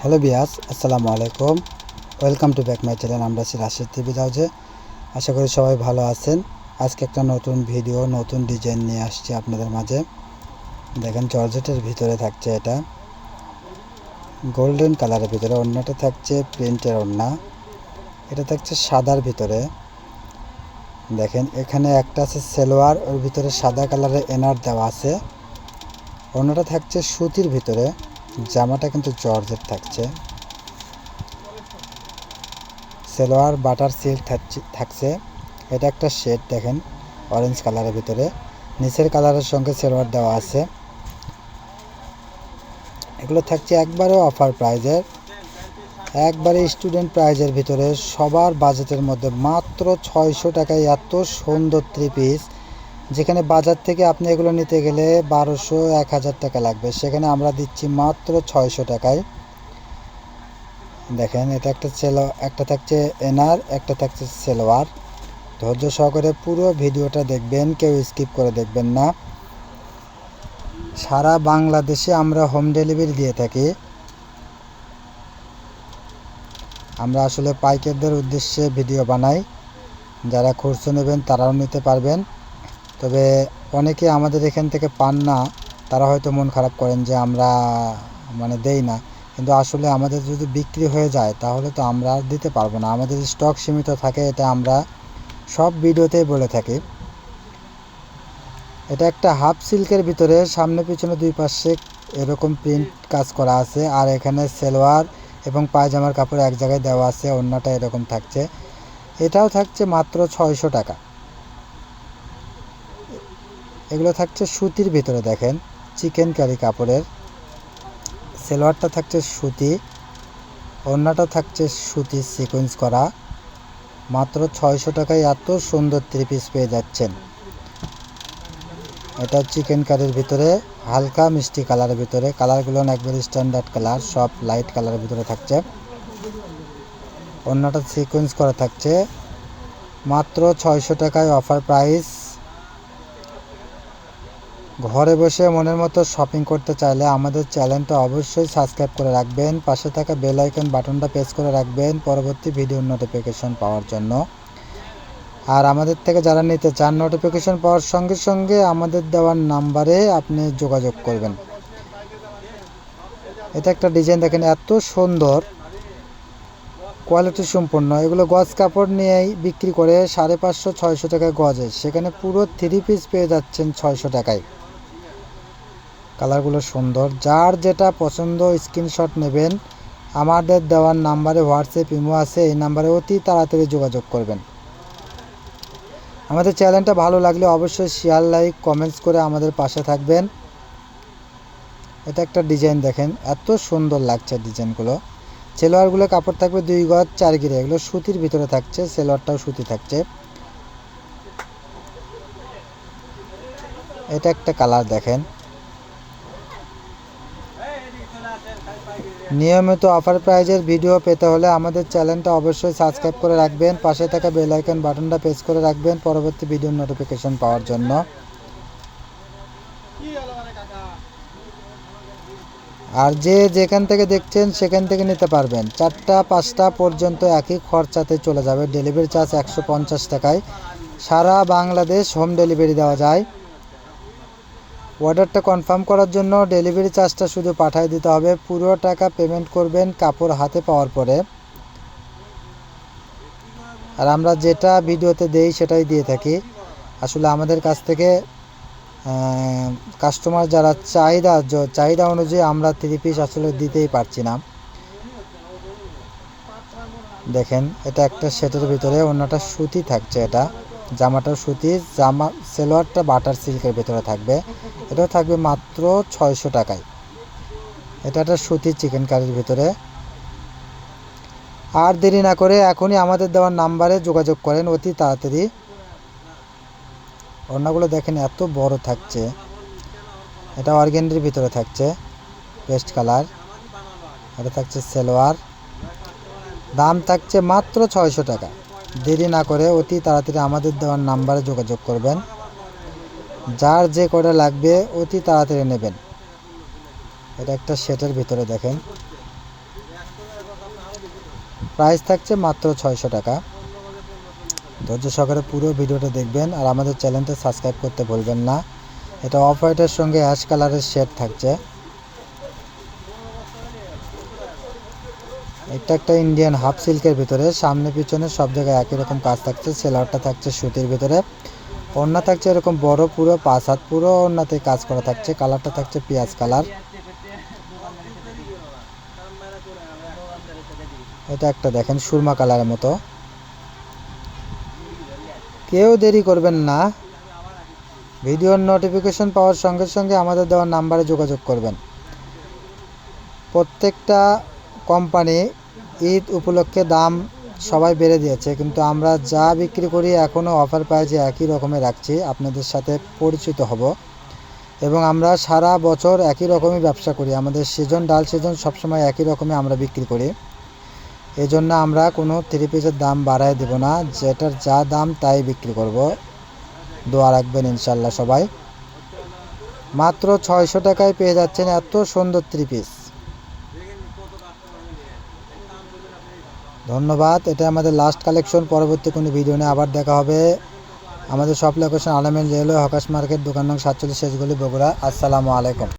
Hello বিয়াস আসসালামু আলাইকুম। Welcome to back my channel, আমরা আছি রাশেদ টিভি হাউজে আশা করি সবাই ভালো আছেন। আজকে একটা নতুন ভিডিও, নতুন ডিজাইন নিয়ে আসছি আপনাদের মাঝে। দেখেন জর্জেটের ভিতরে থাকছে এটা। গোল্ডেন কালারের ভিতরে অন্যটা থাকছে প্রিন্টের ওড়না। এটা থাকছে সাদার ভিতরে। দেখেন, এখানে একটা আছে সেলোয়ার, ওর ভিতরে সাদা কালারের এনার দেওয়া আছে। অন্যটা থাকছে সুতির ভিতরে। জামাটা কিন্তু জর্জের থাকছে। সেলোয়ার, বাটার সিল্ক থাকছে এটা একটা শেড দেখেন অরেঞ্জ কালারের ভিতরে। নিচের কালারের সঙ্গে সেলোয়ার দেওয়া আছে। এগুলো থাকছে একবারে অফার প্রাইজের একবারে স্টুডেন্ট প্রাইজের ভিতরে সবার বাজেটের মধ্যে মাত্র ছয়শো টাকায় এত সুন্দর থ্রি পিস যেখানে বাজার থেকে আপনি এগুলো নিতে গেলে বারোশো, এক হাজার টাকা লাগবে। সেখানে আমরা দিচ্ছি মাত্র ছয়শো টাকায়। দেখেন, এটা একটা সেলো, একটা থাকছে এনার একটা থাকছে সেলোয়ার। ধৈর্য সহকারে পুরো ভিডিওটা দেখবেন, কেউ স্কিপ করে দেখবেন না। সারা বাংলাদেশে আমরা হোম ডেলিভারি দিয়ে থাকি। আমরা আসলে পাইকারদের উদ্দেশ্যে ভিডিও বানাই। যারা খুচরো নেবেন, তারাও নিতে পারবেন। তবে অনেকে আমাদের এখান থেকে পান না, তারা হয়তো মন খারাপ করেন যে আমরা মানে দেই না। কিন্তু আসলে আমাদের যদি বিক্রি হয়ে যায়, তাহলে তো আমরা দিতে পারব না। আমাদের স্টক সীমিত থাকে, এটা আমরা সব ভিডিওতেই বলে থাকি। এটা একটা হাফ সিল্কের ভিতরে সামনে পিছনে দুই পাশে এরকম প্রিন্ট কাজ করা আছে। আর এখানে সেলোয়ার এবং পায়জামার কাপড় এক জায়গায় দেওয়া আছে, অন্যটা এরকম থাকছে। এটাও থাকছে মাত্র ছয়শো টাকা। এগুলো থাকছে সুতির ভিতরে দেখেন, চিকেন কারি কাপড়ের। সেলোয়ারটা থাকছে সুতি অন্যটা থাকছে সুতি সিকোয়েন্স করা। মাত্র ছয়শো টাকায় এত সুন্দর থ্রি পিস পেয়ে যাচ্ছেন। এটা চিকেন কারির ভিতরে, হালকা মিষ্টি কালারের ভিতরে। কালারগুলো একবারে স্ট্যান্ডার্ড কালার, সব লাইট কালারের ভিতরে থাকছে। অন্যটা সিকোয়েন্স করা থাকছে। মাত্র ছয়শো টাকায় অফার প্রাইস ঘরে বসে মনের মতো শপিং করতে চাইলে আমাদের চ্যানেলটা অবশ্যই সাবস্ক্রাইব করে রাখবেন। পাশে থাকা বেল আইকন বাটনটা প্রেস করে রাখবেন পরবর্তী ভিডিও নোটিফিকেশন পাওয়ার জন্য। আর আমাদের থেকে যারা নিতে চান নোটিফিকেশন পাওয়ার সঙ্গে সঙ্গে আমাদের দেওয়ার নাম্বারে আপনি যোগাযোগ করবেন। এটা একটা ডিজাইন দেখেন, এত সুন্দর। কোয়ালিটি সম্পূর্ণ। এগুলো গজ কাপড় নিয়েই বিক্রি করে সাড়ে পাঁচশো, ছয়শো টাকায় গজে। সেখানে পুরো থ্রি পিস পেয়ে যাচ্ছেন ছয়শো টাকায়। কালারগুলো সুন্দর। যার যেটা পছন্দ স্ক্রিনশট নেবেন। আমাদের দেওয়ার নাম্বারে হোয়াটসঅ্যাপ ইমো আছে, এই নাম্বারে অতি তাড়াতাড়ি যোগাযোগ করবেন। আমাদের চ্যানেলটা ভালো লাগলে অবশ্যই শেয়ার লাইক কমেন্টস করে আমাদের পাশে থাকবেন। এটা একটা ডিজাইন দেখেন, এত সুন্দর লাগছে ডিজাইনগুলো সেলোয়ারগুলো কাপড় থাকবে দুই গজ চার গিরে এগুলো সুতির ভিতরে থাকছে, সেলোয়ারটাও সুতি থাকছে। এটা একটা কালার দেখেন। নিয়মিত অফার প্রাইজের ভিডিও পেতে হলে আমাদের চ্যানেলটা অবশ্যই সাবস্ক্রাইব করে রাখবেন। পাশে থাকা বেল আইকন বাটনটা প্রেস করে রাখবেন পরবর্তী ভিডিওর নোটিফিকেশন পাওয়ার জন্য। আর যে যেখান থেকে দেখছেন সেখান থেকে নিতে পারবেন। চারটা, পাঁচটা পর্যন্ত একই খরচাতে চলে যাবে। ডেলিভারি চার্জ একশো পঞ্চাশ টাকায়। সারা বাংলাদেশ হোম ডেলিভারি দেওয়া যায়। অর্ডারটা কনফার্ম করার জন্য ডেলিভারি চার্জটা শুধু পাঠিয়ে দিতে হবে। পুরো টাকা পেমেন্ট করবেন কাপড় হাতে পাওয়ার পরে। আর আমরা যেটা ভিডিওতে দেই সেটাই দিয়ে থাকি। আসলে আমাদের কাছ থেকে কাস্টমার যারা চাহিদা চাহিদা অনুযায়ী আমরা থ্রি পিস আসলে দিতেই পারছি না। দেখেন, এটা একটা সেটের ভিতরে অন্যটা সুতি থাকছে এটা। জামাটা সুতি, জামা, সেলোয়ারটা বাটার সিল্কের ভিতরে থাকবে। এটাও থাকবে মাত্র ছয়শো টাকায়। এটা একটা সুতির চিকেন কারির ভিতরে। আর দেরি না করে এখনই আমাদের দেওয়ার নাম্বারে যোগাযোগ করেন, অতি তাড়াতাড়ি। ওড়নাগুলো দেখেন, এত বড় থাকছে। এটা অর্গেন্ডির ভিতরে থাকছে, পেস্ট কালার। এটা থাকছে সেলোয়ার। দাম থাকছে মাত্র ছয়শো টাকা। দেরি না করে অতি তাড়াতাড়ি আমাদের দেওয়ার নাম্বারে যোগাযোগ করবেন। যার যে কটা লাগবে অতি তাড়াতাড়ি নেবেন। এটা একটা সেটের ভিতরে দেখেন। প্রাইস থাকছে মাত্র ছয়শো টাকা। ধৈর্য সহকারে পুরো ভিডিওটা দেখবেন আর আমাদের চ্যানেলটা সাবস্ক্রাইব করতে ভুলবেন না। এটা অফ হোয়াইটের সঙ্গে অ্যাশ কালারের শেড থাকছে। এটা একটা ইন্ডিয়ান হাফ সিল্কের ভিতরে। সামনে পিছনে সব জায়গায় একই রকম কাজ থাকছে। সেলারটা থাকছে সুতির ভিতরে। ওড়না থাকছে এরকম বড় পুরো পাঁচ হাত পুরো ওড়নাতে কাজ করা থাকছে, কালারটা থাকছে পেঁয়াজ কালার। এটা একটা দেখেন সুরমা কালারের মতো। কেউ দেরি করবেন না। ভিডিওর নোটিফিকেশন পাওয়ার সঙ্গে সঙ্গে আমাদের দেওয়ার নাম্বারে যোগাযোগ করবেন। প্রত্যেকটা কোম্পানি ঈদ উপলক্ষে দাম সবাই বেড়ে দিয়েছে, কিন্তু আমরা যা বিক্রি করি এখনও অফার প্রাইজে একই রকমের রাখছি, আপনাদের সাথে পরিচিত হব। এবং আমরা সারা বছর একই রকমই ব্যবসা করি, আমাদের সিজন, ডাল সিজন সবসময় একই রকমই আমরা বিক্রি করি। এই জন্য আমরা কোনো থ্রি পিসের দাম বাড়ায় দেব না, যেটার যা দাম তাই বিক্রি করব। দোয়া রাখবেন ইনশাল্লাহ সবাই। মাত্র ছয়শো টাকায় পেয়ে যাচ্ছেন এত সুন্দর থ্রি পিস ধন্যবাদ। এটা আমাদের লাস্ট কালেকশন পরবর্তী কোনো ভিডিও নিয়ে আবার দেখা হবে। আমাদের সব লোকেশন আলামিন রেলওয়ে হকাশ মার্কেট দোকান নং সাতচল্লিশ শেষগুলি বগুড়া। আসসালামু আলাইকুম।